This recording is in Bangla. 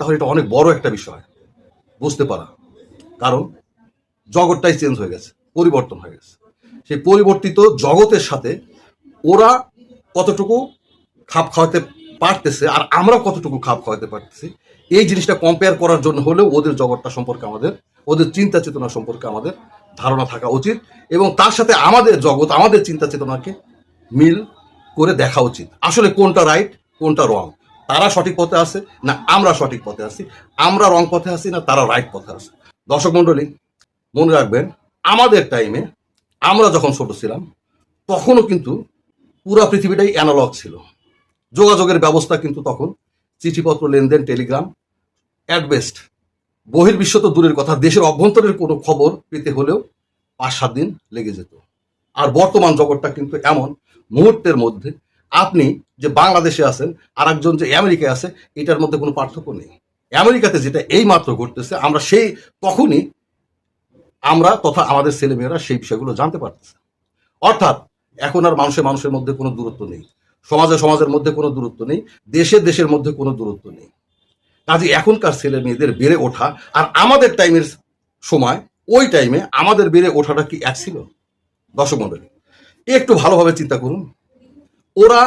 তাহলে এটা অনেক বড় একটা বিষয়। বুঝতে পারা। কারণ জগৎটাই চেঞ্জ হয়ে গেছে, পরিবর্তন হয়ে গেছে। সেই পরিবর্তিত জগতের সাথে ওরা কতটুকু খাপ খাওয়াতে পারতেছে আর আমরা কতটুকু খাপ খাওয়াতে পারতেছি, এই জিনিসটা কম্পেয়ার করার জন্য হলেও ওদের জগৎটা সম্পর্কে আমাদের, ওদের চিন্তা চেতনা সম্পর্কে আমাদের ধারণা থাকা উচিত এবং তার সাথে আমাদের জগৎ, আমাদের চিন্তা চেতনাকে মিল করে দেখা উচিত। আসলে কোনটা রাইট কোনটা রং তারা সঠিক পথে আছে না আমরা সঠিক পথে আছি? আমরা রং পথে আছি না তারা রাইট পথে আছে? দর্শক মণ্ডলী, মনে রাখবেন, আমাদের টাইমে আমরা যখন ছোট ছিলাম, তখনও কিন্তু পুরা পৃথিবীটাই অ্যানালগ ছিল। যোগাযোগের ব্যবস্থা কিন্তু তখন চিঠিপত্র, লেনদেন টেলিগ্রাম অ্যাট বেস্ট বহির্বিশ্ব তো দূরের কথা, দেশের অভ্যন্তরের কোনো খবর পেতে হলেও পাঁচ সাত দিন লেগে যেত। আর বর্তমান জগৎটা কিন্তু এমন, মুহূর্তের মধ্যে আপনি যে বাংলাদেশে আছেন আর একজন যে আমেরিকায় আছে, এটার মধ্যে কোনো পার্থক্য নেই। আমেরিকাতে যেটা এই মাত্র ঘটতেছে, আমরা সেই, তখনই আমরা তথা আমাদের ছেলেমেয়েরা সেই বিষয়গুলো জানতে পারতেছে। অর্থাৎ এখন আর মানুষের মানুষের মধ্যে কোনো দূরত্ব নেই। সমাজে সমাজের মধ্যে কোনো দূরত্ব নেই। দেশে দেশের মধ্যে কোনো দূরত্ব নেই। কাজে এখনকার ছেলে মেয়েদের বেড়ে ওঠা, আর আমাদের টাইমের সময়, ওই টাইমে আমাদের বেড়ে ওঠাটা কি এক ছিল? দর্শক মন্ডলী একটু ভালোভাবে চিন্তা করুন। ওরা